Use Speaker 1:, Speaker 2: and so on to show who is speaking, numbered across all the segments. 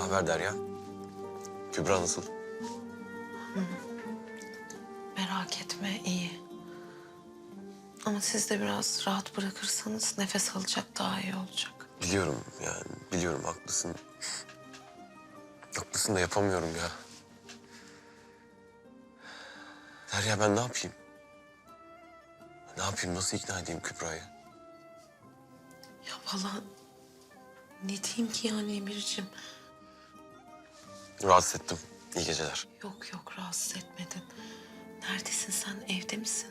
Speaker 1: haber Derya? Kübra nasıl?
Speaker 2: Merak etme iyi. Ama siz de biraz rahat bırakırsanız nefes alacak daha iyi olacak.
Speaker 1: Biliyorum yani biliyorum haklısın. Haklısın da yapamıyorum ya. Derya ben ne yapayım? Ne yapayım nasıl ikna edeyim Kübra'yı?
Speaker 2: Ya valla ne diyeyim ki yani Emir'cim?
Speaker 1: Rahatsız ettim. İyi geceler.
Speaker 2: Yok yok rahatsız etmedin. Neredesin sen evde misin?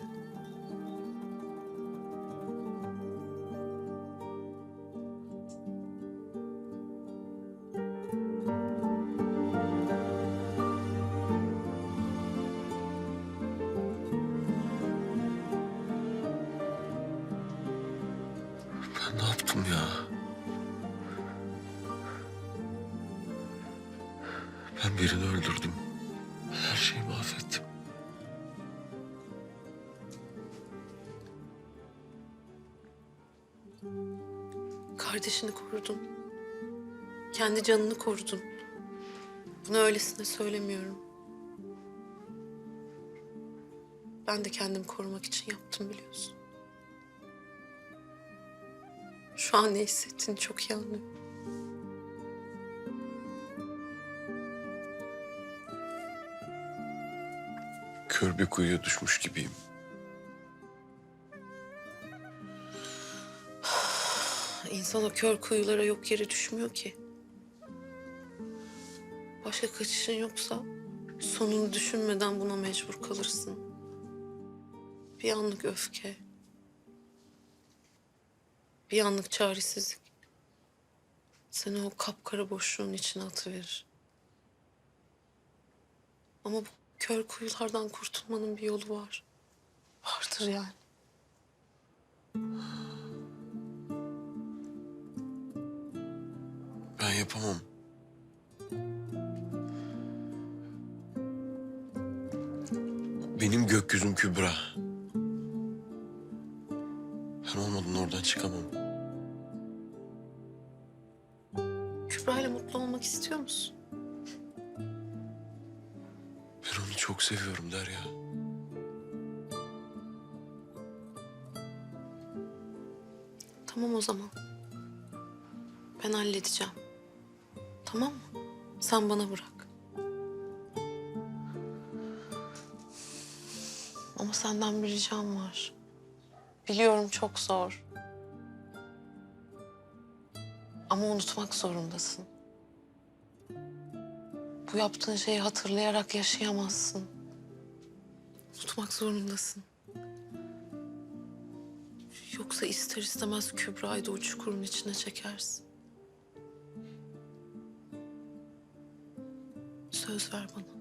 Speaker 1: Ben ne yaptım ya? Ben birini öldürdüm. Her şeyi mahvettim.
Speaker 2: Kardeşini korudun. Kendi canını korudun. Bunu öylesine söylemiyorum. Ben de kendimi korumak için yaptım biliyorsun. Şu an ne hissettiğini çok iyi anlıyorum.
Speaker 1: Kör bir kuyuya düşmüş gibiyim.
Speaker 2: İnsan o kör kuyulara yok yere düşmüyor ki. Başka kaçışın yoksa sonunu düşünmeden buna mecbur kalırsın. Bir anlık öfke. Bir anlık çaresizlik. Seni o kapkara boşluğun içine atıverir. Ama bu kör kuyulardan kurtulmanın bir yolu var. Vardır yani.
Speaker 1: Ben yapamam. Benim gökyüzüm Kübra. Ben olmadan oradan çıkamam.
Speaker 2: Kübra ile mutlu olmak istiyor musun?
Speaker 1: Çok seviyorum Derya.
Speaker 2: Tamam o zaman. Ben halledeceğim. Tamam mı? Sen bana bırak. Ama senden bir ricam var. Biliyorum çok zor. Ama unutmak zorundasın. Bu yaptığın şeyi hatırlayarak yaşayamazsın. Unutmak zorundasın. Yoksa ister istemez Kübra'yı da o çukurun içine çekersin. Söz ver bana.